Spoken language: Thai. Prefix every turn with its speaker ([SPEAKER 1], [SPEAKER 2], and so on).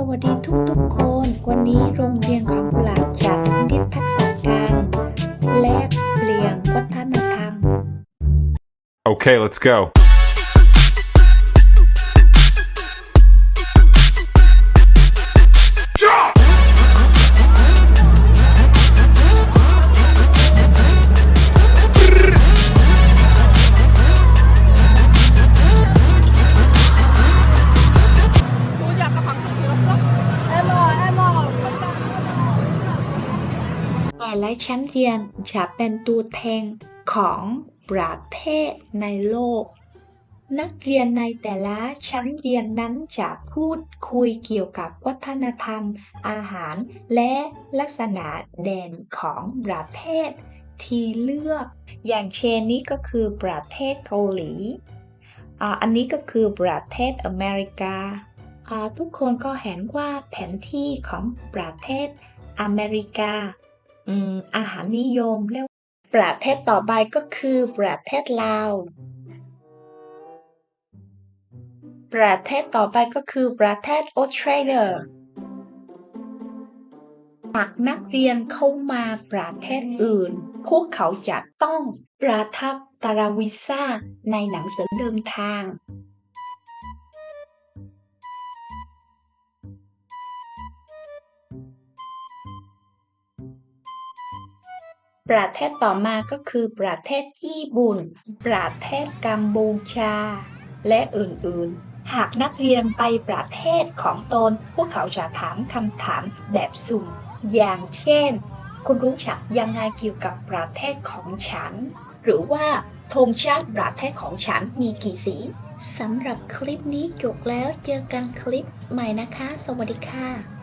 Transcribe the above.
[SPEAKER 1] สวัสดีทุกๆคน วันนี้โรงเรียนของกุหลาบจัดนิทรรศการ แลกเปลี่ยนวัฒนธรรม
[SPEAKER 2] Okay, let's go.
[SPEAKER 1] แต่ละชั้นเรียนจะเป็นตัวแทนของประเทศในโลก นักเรียนในแต่ละชั้นเรียนนั้นจะพูดคุยเกี่ยวกับวัฒนธรรม อาหาร และลักษณะเด่นของประเทศที่เลือก อย่างเช่นนี้ก็คือประเทศเกาหลีอันนี้ก็คือประเทศอเมริกาอ่าทุกคนก็เห็นว่าแผนที่ของประเทศอเมริกา อาหารนิยมแล้วประเทศต่อไปก็คือประเทศลาว ประเทศต่อไปก็คือประเทศออสเตรเลียหากนักเรียนเข้ามาประเทศอื่น พวกเขาจะต้องประทับตาราวีซ่าในหนังสือเดินทาง ประเทศต่อมาก็คือประเทศญี่ปุ่น ประเทศกัมพูชา และอื่นๆ หากนักเรียนไปประเทศของตน พวกเขาจะถามคำถามแบบสุ่ม อย่างเช่น คุณรู้จักยังไงเกี่ยวกับประเทศของฉัน หรือว่าธงชาติประเทศของฉันมีกี่สีสำหรับคลิปนี้จบแล้วเจอกันคลิปใหม่นะคะ สวัสดีค่ะ